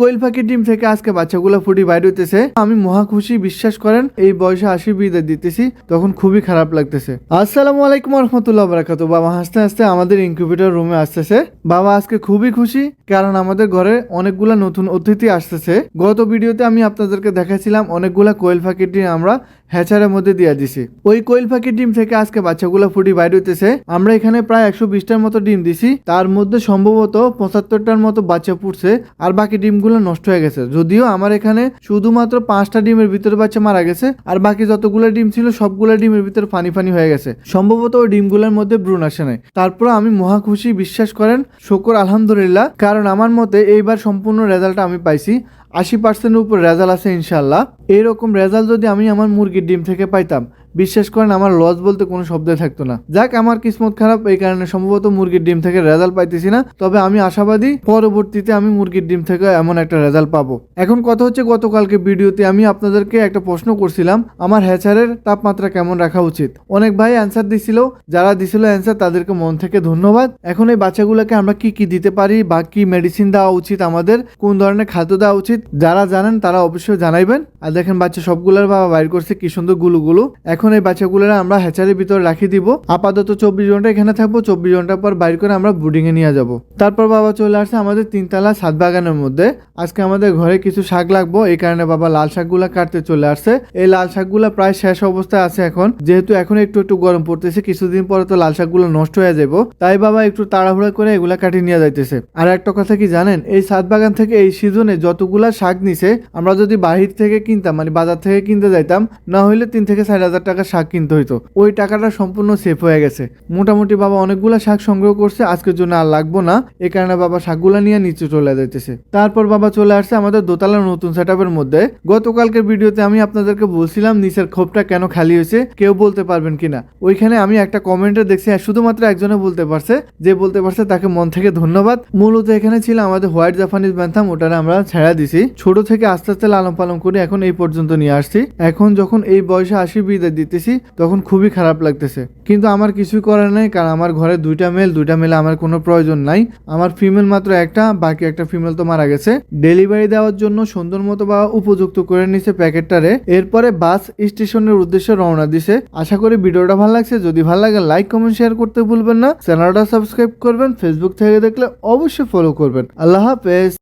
কোয়েল পাখির ডিম থেকে আজকে বাচ্চাগুলো ফুটি বাইর হইতেছে। আমি মহা খুশি, বিশ্বাস করেন, এই বয়সে আসি বিদায় দিতেছি, তখন খুবই খারাপ লাগতেছে। আসসালামু আলাইকুম রহমতুল্লাহ বারাকাতু বাবা হাসতে হাসতে আমাদের ইনকিউবেটর রুমে আসতেছে। বাবা আজকে খুবই খুশি, কারণ আমাদের ঘরে অনেকগুলা নতুন অতিথি আসতেছে। গত ভিডিওতে আমি আপনাদেরকে দেখাছিলাম অনেকগুলা কোয়েল পাখির ডিম আমরা হ্যাচারের মধ্যে দিয়ে দিছি। ওই কোয়েল পাখির ডিম থেকে আজকে বাচ্চাগুলো ফুটি বাইর হইতেছে। আমরা এখানে প্রায় একশো বিশটার মতো ডিম দিছি। তার মধ্যে সম্ভবত পঁচাত্তরটার মতো বাচ্চা ফুটছে আর বাকি ডিমগুলো নষ্ট হয়ে গেছে। যদিও আমার এখানে শুধুমাত্র পাঁচটা ডিমের ভিতরে বাচ্চা মারা গেছে আর বাকি যতগুলো ডিম ছিল সবগুলো ডিমের ভিতরে পানি ফানি হয়ে গেছে। সম্ভবত ওই ডিমগুলোর মধ্যে ব্রুন আসে নাই। তারপর আমি মহা খুশি বিশ্বাস করেন, শুকর আলহামদুলিল্লাহ, কারণ আমার মতে এইবার সম্পূর্ণ রেজাল্টটা আমি পাইছি। আশি পার্সেন্টের উপর রেজাল্ট আছে ইনশাল্লাহ এইরকম রেজাল্ট যদি আমি আমার মুরগির ডিম থেকে পাইতাম বিশ্বাস করেন, আমার লস বলতে কোনো শব্দে থাকতো না। যাক, আমার কিসমত খারাপ, এই কারণে সম্ভবত মুরগির ডিম থেকে রেজাল্ট পাইতেছি না। তবে আমি আশাবাদী, পরবর্তীতে আমি মুরগির ডিম থেকে এমন একটা রেজাল্ট পাবো। এখন কথা হচ্ছে, গতকালকে ভিডিওতে আমি আপনাদেরকে একটা প্রশ্ন করছিলাম, আমার হ্যাচারের তাপমাত্রা কেমন রাখা উচিত? অনেক ভাই অ্যান্সার দিছিল, যারা দিছিল অ্যান্সার তাদেরকে মন থেকে ধন্যবাদ। এখন এই বাচ্চাগুলোকে আমরা কি কি দিতে পারি বা কি মেডিসিন দেওয়া উচিত আমাদের, কোন ধরনের খাদ্য দেওয়া উচিত, যারা জানেন তারা অবশ্যই জানাইবেন। আর দেখেন বাচ্চা সবগুলোর বাবা বাইর করছে, কি সুন্দর গুলুগুলো। এখন এই বাচ্চাগুলোর আমরা হ্যাচারির ভিতরে রাখি দিব। আপাতত চব্বিশ ঘণ্টা এখানে থাকব, চব্বিশ ঘণ্টা পর বাইর করে আমরা বুডিং এ নিয়ে যাব। তারপর বাবা চলে আসছে আমাদের তিনতলা সাত বাগানের মধ্যে। আজকে আমাদের ঘরে কিছু শাক লাগবো, এই কারণে বাবা লাল শাকগুলা কাটতে চলে আসছে। এই লাল শাকগুলা প্রায় শেষ অবস্থায় আছে এখন। যেহেতু এখন একটু একটু গরম পড়তেছে, কিছুদিন পরে তো লাল শাকগুলো নষ্ট হয়ে যাব। তাই বাবা একটু তাড়াহুড়া করে এগুলা কাটিয়ে নিয়ে যাইতেছে। আর একটা কথা কি জানেন, এই সাত বাগান থেকে এই সিজনে যতগুলা শাক নিছে, আমরা যদি বাহির থেকে কিনতাম মানে বাজার থেকে কিনতে যাইতাম, না হইলে তিন থেকে চার হাজার টাকা শাক কিনতে হইতো। ওই টাকাটা সম্পূর্ণ সেফ হয়ে গেছে। মোটামুটি বাবা অনেকগুলা শাক সংগ্রহ করছে, আজকের জন্য আর লাগবো না। এই কারণে বাবা শাকগুলা নিয়ে নিচে চলে যাইতেছে। তারপর বাবা চলে আসছে আমাদের দোতলার নতুন সেট মধ্যে। গতকালকের ভিডিওতে আমি আপনাদেরকে বলছিলাম, নিচের খোপটা কেন খালি হয়েছে, কেউ বলতে পারবেন কিনা। ওইখানে আমি একটা কমেন্টে দেখছি শুধুমাত্র একজনে বলতে পারছে। যে বলতে পারছে, তাকে মন থেকে ধন্যবাদ। মূলত এখানে ছিল আমাদের হোয়াইট জাপানিজ ব্যান্থাম, ওটারে আমরা ছেড়া দিছি। ছোট থেকে আস্তে আস্তে লালন পালন করে এখন এই পর্যন্ত নিয়ে আসছি। এখন যখন এই বয়সে আশি বিদায় দিতেছি, তখন খুবই খারাপ লাগতেছে। কিন্তু আমার কিছুই করার নাই, কারণ আমার ঘরে দুইটা মেল দুইটা মেলে আমার কোনো প্রয়োজন নাই। আমার ফিমেল মাত্র একটা, বাকি একটা ফিমেল তো মারা গেছে। ডেলিভারি দেওয়ার জন্য সুন্দর মতো বা উপযুক্ত করে নিছে প্যাকেটটারে এরপরে বাস স্টেশনের উদ্দেশ্যে রওনা দিছে। আশা করি ভিডিওটা ভালো লাগছে। যদি ভালো লাগে লাইক কমেন্ট শেয়ার করতে ভুলবেন না। চ্যানেলটা সাবস্ক্রাইব করবেন। ফেসবুক থেকে দেখলে অবশ্যই ফলো করবেন। আল্লাহ হাফেজ।